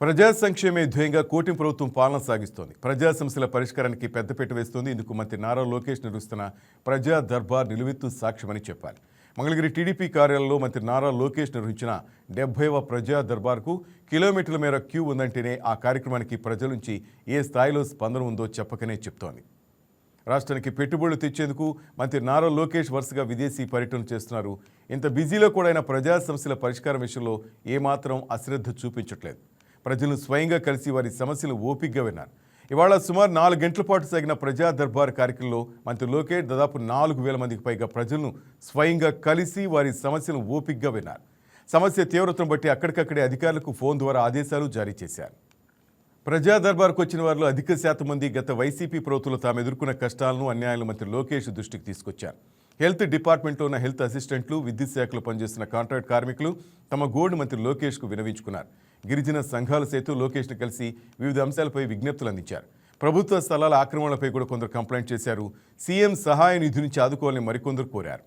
ప్రజా సంక్షేమే ధ్యేయంగా కూటమి ప్రభుత్వం పాలన సాగిస్తోంది. ప్రజా సమస్యల పరిష్కారానికి పెద్దపీట వేస్తోంది. ఇందుకు మంత్రి నారా లోకేష్ నిర్వహిస్తున్న ప్రజా దర్బార్ నిలువెత్తు సాక్ష్యమని చెప్పాలి మంగళగిరి టీడీపీ కార్యాలయంలో మంత్రి నారా లోకేష్ నిర్వహించిన డెబ్బైవ ప్రజా దర్బార్కు కిలోమీటర్ల మేర క్యూ ఉందంటేనే ఆ కార్యక్రమానికి ప్రజల నుంచి ఏ స్థాయిలో స్పందన ఉందో చెప్పకనే చెప్తోంది. రాష్ట్రానికి పెట్టుబడులు తెచ్చేందుకు మంత్రి నారా లోకేష్ వరుసగా విదేశీ పర్యటన చేస్తున్నారు. ఇంత బిజీలో కూడా ఆయన ప్రజా సమస్యల పరిష్కారం విషయంలో ఏమాత్రం అశ్రద్ధ చూపించట్లేదు. ప్రజలను స్వయంగా కలిసి వారి సమస్యలు ఓపికగా విన్నారు. ఇవాళ సుమారు నాలుగు గంటల పాటు సాగిన ప్రజా దర్బార్ కార్యక్రమంలో మంత్రి లోకేష్ దాదాపు నాలుగు వేల మందికి పైగా ప్రజలను స్వయంగా కలిసి వారి సమస్యలను ఓపికగా విన్నారు. సమస్య తీవ్రతను బట్టి అక్కడికక్కడే అధికారులకు ఫోన్ ద్వారా ఆదేశాలు జారీ చేశారు. ప్రజా దర్బార్కు వచ్చిన వారిలో అధిక శాతం మంది గత వైసీపీ ప్రభుత్వంలో తాము ఎదుర్కొన్న కష్టాలను అన్యాయాలను మంత్రి లోకేష్ దృష్టికి తీసుకొచ్చారు. హెల్త్ డిపార్ట్మెంట్లో ఉన్న హెల్త్ అసిస్టెంట్లు విద్యుత్ శాఖలో పనిచేస్తున్న కాంట్రాక్ట్ కార్మికులు తమ గోడు మంత్రి లోకేష్కు వినవించుకున్నారు. గిరిజన సంఘాల సేతు లోకేష్ను కలిసి వివిధ అంశాలపై విజ్ఞప్తులు అందించారు. ప్రభుత్వ స్థలాల ఆక్రమణలపై కూడా కొందరు కంప్లైంట్ చేశారు. సీఎం సహాయ నిధి నుంచి ఆదుకోవాలని మరికొందరు కోరారు.